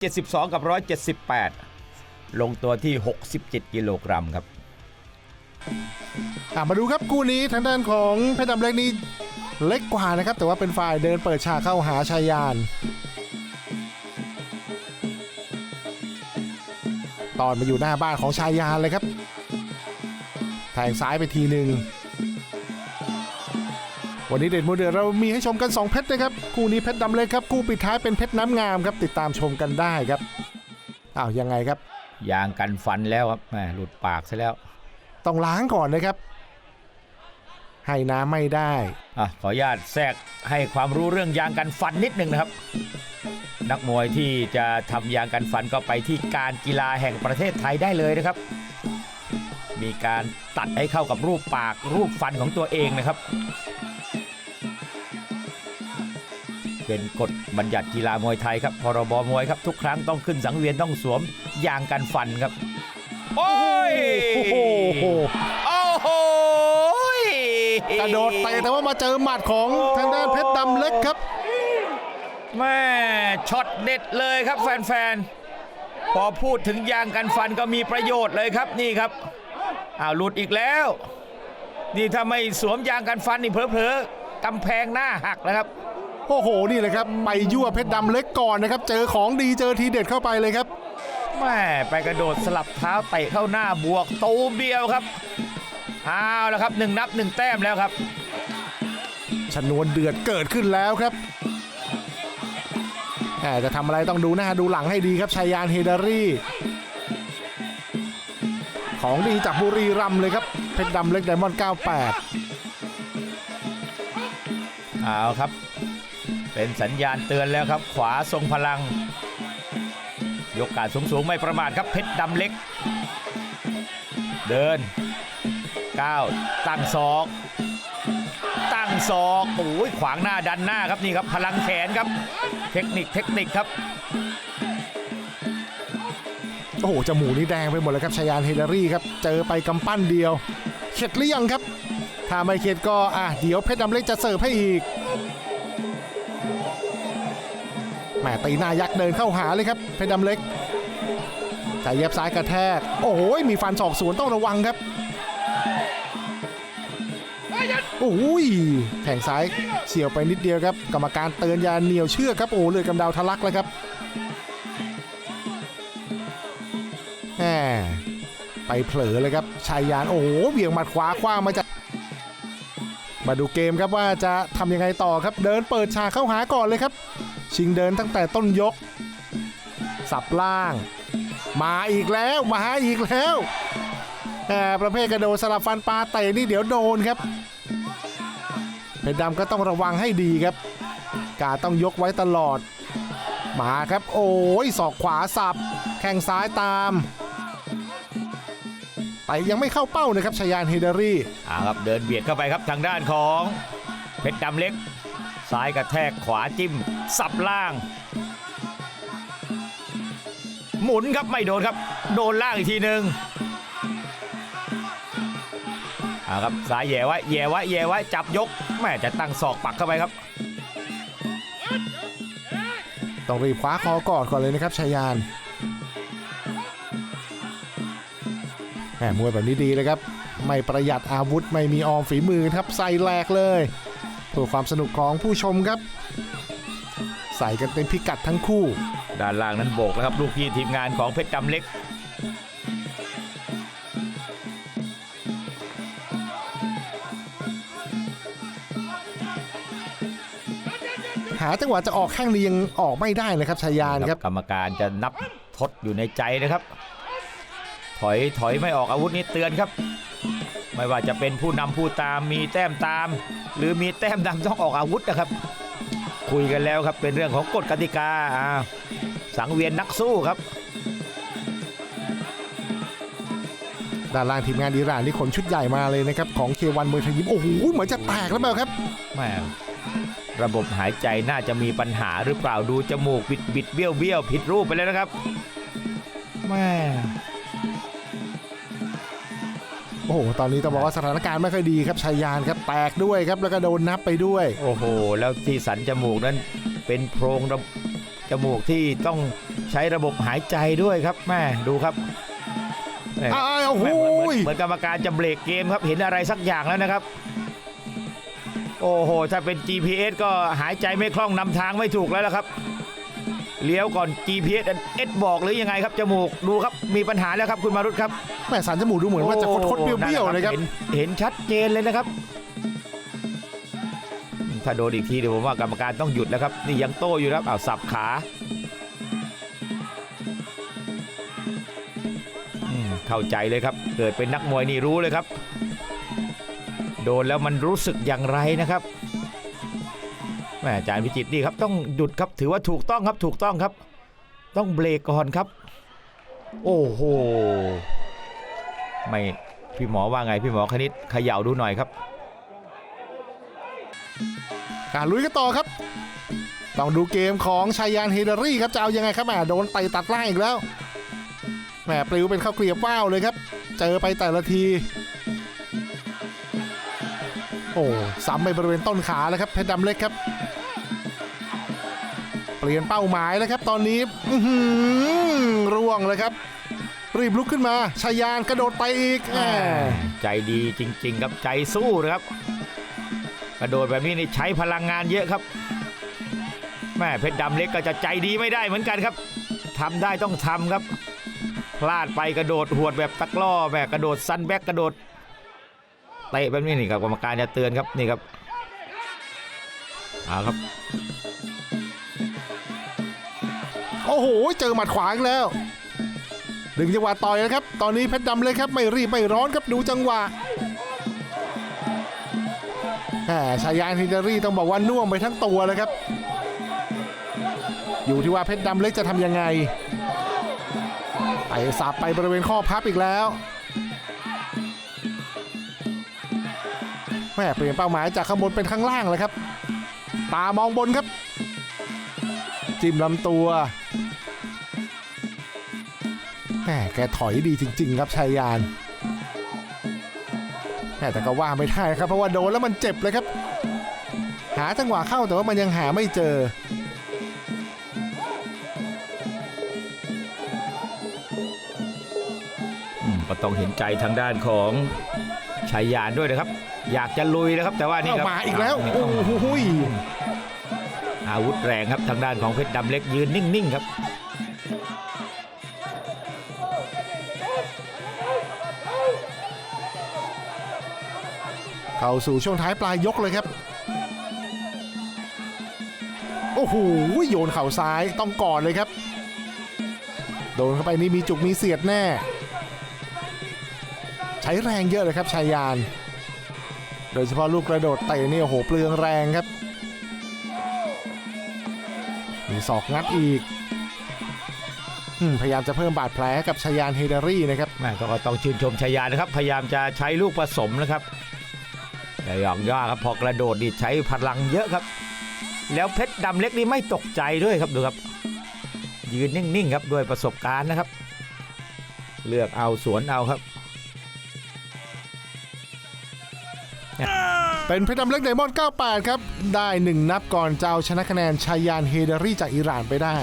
72 กับ 178 ลงตัวที่ 67 กิโลกรัมครับมาดูครับคู่นี้ทางด้านของเพชรดำเล็กนี่เล็กกว่านะครับ แต่ว่าเป็นฝ่ายเดินเปิดฉากเข้าหาชายยาน ตอนมาอยู่หน้าบ้านของชายยานเลยครับแทงซ้ายไปทีหนึ่ง วันนี้เด่นโมเดลเรามีให้ชมกัน 2 เพชรนะครับ คู่นี้เพชรดำเล็กครับ คู่ปิดท้ายเป็นเพชรน้ำงามครับ ติดตามชมกันได้ครับ อ้าวยังไงครับ ยางกันฟันแล้วครับแหมหลุดปากซะแล้ว ต้องล้างก่อนนะครับ ให้น้ำไม่ได้ อะขออนุญาตแทรกให้ความรู้เรื่องยางกันฟันนิดหนึ่งนะครับ นักมวยที่จะทำยางกันฟันก็ไปที่การกีฬาแห่งประเทศไทยได้เลยนะครับ มีการตัดให้เข้ากับรูปปากรูปฟันของตัวเองนะครับ เป็นกฎบัญญัติกีฬามวยไทยครับพรบมวยครับทุกครั้งต้องขึ้นสังเวียนต้องสวมยางกันฟันครับ โอ้ยโอ้โหโอ้โหกระโดดเตะแต่ว่ามาเจอหมัดของทางด้านเพชรดำเล็กครับแม่ช็อตเด็ดเลยครับแฟนๆ พอพูดถึงยางกันฟันก็มีประโยชน์เลยครับนี่ครับอ้าวหลุดอีกแล้ว นี่ถ้าไม่สวมยางกันฟันนี่เผลอๆกำแพงหน้าหักนะครับ โอ้โห นี่เลยครับ ไปยั่วเพชรดำเล็กก่อนนะครับ เจอของดีเจอทีเด็ดเข้าไปเลยครับแม่ไปกระโดดสลับเท้าเตะเข้าหน้าบวกตูมเดียวครับเอาแล้วครับหนึ่งนับหนึ่งแต้มแล้วครับชนวนเดือดเกิดขึ้นแล้วครับแหมจะทำอะไรต้องดูหน้าดูหลังให้ดีครับชายานเฮดารี่ ของดีจากบุรีรัมย์เลยครับเพชรดำเล็กไดมอนด์98 เอาครับ เป็นสัญญาณเตือนแล้วครับ ขวาทรงพลัง ยกการสูงสูงๆไม่ประมาทครับเพชรดำเล็ก เดินก้าวตั้งศอก ตั้งศอกโอ้ยขวางหน้าดันหน้าครับนี่ครับ พลังแขนครับ เทคนิคเทคนิคครับโอ้โหจมูกนี่แดงไปหมดเลยครับชายานเฮดารี่ครับ เจอไปกำปั้นเดียว เข็ดหรือยังครับ ถ้าไม่เข็ดก็อะเดี๋ยวเพชรดำเล็กจะเสิร์ฟให้อีกแหมตีหน้ายักษ์เดินเข้าหาเลยครับเพชรดำเล็กจ่ายเย็บซ้ายกระแทก โอ้โหมีฟันศอกสวนต้องระวังครับโอ้ยแข่งซ้ายเฉียวไปนิดเดียวครับ กรรมการเตือนยาเหนียวเชือกครับโอ้เลยกำดาวทะลักแล้วครับแหมไปเผลอเลยครับชายยานโอ้โหเบี่ยงหมัดขวาคว้างมาจาก มาดูเกมครับว่าจะทำยังไงต่อครับ เดินเปิดฉากเข้าหาก่อนเลยครับ ชิงเดินตั้งแต่ต้นยก สับล่าง มาอีกแล้วมาอีกแล้วแหมประเภทกระโดดสลับฟันปลาเตะนี่เดี๋ยวโดนครับเพชรดำก็ต้องระวังให้ดีครับ กาต้องยกไว้ตลอด มาครับ โอ้ยศอกขวาสับ แข้งซ้ายตาม แต่ยังไม่เข้าเป้านะครับชายานเฮเดอรี่อ่าครับเดินเบียดเข้าไปครับทางด้านของเพชรดำเล็ก ซ้ายกระแทกขวาจิ้ม สับล่าง หมุนครับไม่โดนครับ โดนล่างอีกทีหนึ่งอ่าครับซ้ายแหย่ไว้แหย่ไว้แหย่ไว้จับยกแม่จะตั้งศอกปักเข้าไปครับต้องรีบคว้าคอกอดก่อนเลยนะครับชายาน แหมมวยแบบนี้ดีเลยครับ ไม่ประหยัดอาวุธไม่มีออมฝีมือครับใส่แหลกเลยเพื่อความสนุกของผู้ชมครับ ใส่กันเต็มพิกัดทั้งคู่ ด้านล่างนั้นโบกแล้วครับ ลูกพี่ทีมงานของเพชรดำเล็ก หาจังหวะจะออกแข้งนี้ยังออกไม่ได้เลยครับชายานครับ กรรมการจะนับทดอยู่ในใจนะครับ ถอยถอยไม่ออกอาวุธนี้เตือนครับ ไม่ว่าจะเป็นผู้นำผู้ตามมีแต้มตาม หรือมีแต้มดำต้องออกอาวุธนะครับ คุยกันแล้วครับเป็นเรื่องของกฎกติกาอ่าสังเวียนนักสู้ครับด้านล่างทีมงานอิหร่านที่ขนชุดใหญ่มาเลยนะครับของเควันมวยไทยยิมโอ้โหเหมือนจะแตกแล้วเปล่าครับแม่ระบบหายใจน่าจะมีปัญหาหรือเปล่าดูจมูกบิดบิดเบี้ยวเบี้ยวผิดรูปไปแล้วนะครับแม่ โอ้โหตอนนี้ต้องบอกว่าสถานการณ์ไม่ค่อยดีครับชายานครับแตกด้วยครับแล้วก็โดนนับไปด้วย โอ้โห แล้วที่สันจมูกนั้นเป็นโพรงระจมูกที่ต้องใช้ระบบหายใจด้วยครับแม่ดูครับแม่อ้าวโอ้โหแม่เหมือนเหมือนเหมือนกรรมการจะเบรกเกมครับเห็นอะไรสักอย่างแล้วนะครับ โอ้โห ถ้าเป็น GPS ก็หายใจไม่คล่องนำทางไม่ถูกแล้วละครับ เลี้ยวก่อน GPS เอสบอกหรือยังไงครับจมูกดูครับมีปัญหาแล้วครับคุณมารุตครับแม่สันจมูกดูเหมือนว่าจะคดๆเบี้ยวๆเลยครับเห็นเห็นชัดเจนเลยนะครับ ถ้าโดนอีกทีเดี๋ยวผมว่ากรรมการต้องหยุดแล้วครับนี่ยังโต้อยู่ครับอ้าวสับขาอืมเข้าใจเลยครับ เกิดเป็นนักมวยนี่รู้เลยครับ โดนแล้วมันรู้สึกอย่างไรนะครับ แม่อาจารย์พิจิตรนี่ครับต้องหยุดครับถือว่าถูกต้องครับถูกต้องครับ ต้องเบรกก่อนครับ โอ้โหไม่พี่หมอว่าไงพี่หมอคณิตเขย่าดูหน่อยครับ การลุยกันต่อครับ ต้องดูเกมของชายานเฮเดอรี่ครับจะเอายังไงครับแหมโดนไตตัดล่างอีกแล้วแหมปลิวเป็นข้าวเกลียบว้าวเลยครับ เจอไปแต่ละที โอ้ซ้ำไปบริเวณต้นขาแล้วครับเพชรดำเล็กครับ เปลี่ยนเป้าหมายแล้วครับ ตอนนี้ร่วงเลยครับ รีบลุกขึ้นมาชายานกระโดดไปอีกแหมใจดีจริง ๆ ครับใจสู้นะครับ กระโดดแบบนี้นี่ใช้พลังงานเยอะครับแม่เพชรดำเล็กก็จะใจดีไม่ได้เหมือนกันครับทำได้ต้องทำครับ พลาดไปกระโดดหวดแบบตะกร้อแบบกระโดดซันแบ็กกระโดดเตะแบบนี้นี่ครับกรรมการจะเตือนครับนี่ครับเอาครับ โอ้โห เจอหมัดขวาอีกแล้วดึงจังหวะต่อยนะครับ ตอนนี้เพชรดำเลยครับ ไม่รีบไม่ร้อนครับดูจังหวะแหมชายานฮินเดอรี่ต้องบอกว่าน่วมไปทั้งตัวเลยครับ อยู่ที่ว่าเพชรดำเล็กจะทำยังไงไปสับไปบริเวณข้อพับอีกแล้วแม่เปลี่ยนเป้าหมายจากข้างบนเป็นข้างล่างเลยครับ ตามองบนครับ จิ้มลำตัวแหมแกถอยดีจริง ๆ ครับชายยานแหมแต่ก็ว่าไม่ได้ครับ เพราะว่าโดนแล้วมันเจ็บเลยครับ หาจังหวะเข้าแต่ว่ามันยังหาไม่เจออืมก็ต้องเห็นใจทางด้านของชายยานด้วยนะครับ อยากจะลุยนะครับ แต่ว่านี่เอาครับมาอีกแล้วนี่โอ้โหย อาวุธแรงครับทางด้านของเพชรดำเล็กยืนนิ่งๆครับเข้าสู่ช่วงท้ายปลายยกเลยครับ โอ้โหโยนเข่าซ้ายต้องก่อนเลยครับ โดนเข้าไปนี่มีจุกมีเสียดแน่ ใช้แรงเยอะเลยครับชายาน โดยเฉพาะลูกกระโดดเตะนี่โอ้โหเปลืองแรงครับ มีศอกงัดอีกพยายามจะเพิ่มบาดแผลกับชายานเฮเดรี่นะครับแม่ก็ต้องชื่นชมชายานะครับ พยายามจะใช้ลูกผสมนะครับแต่อย่างย่าครับพอกระโดดนี่ใช้พลังเยอะครับ แล้วเพชรดำเล็กนี่ไม่ตกใจด้วยครับดูครับ ยืนนิ่งๆครับด้วยประสบการณ์นะครับ เลือกเอาสวนเอาครับ เป็นเพชรดำเล็กไดมอนด์ 98 ครับ ได้ 1 นับก่อนจะเอาชนะคะแนนชายานเฮเดรี่จากอิหร่านไปได้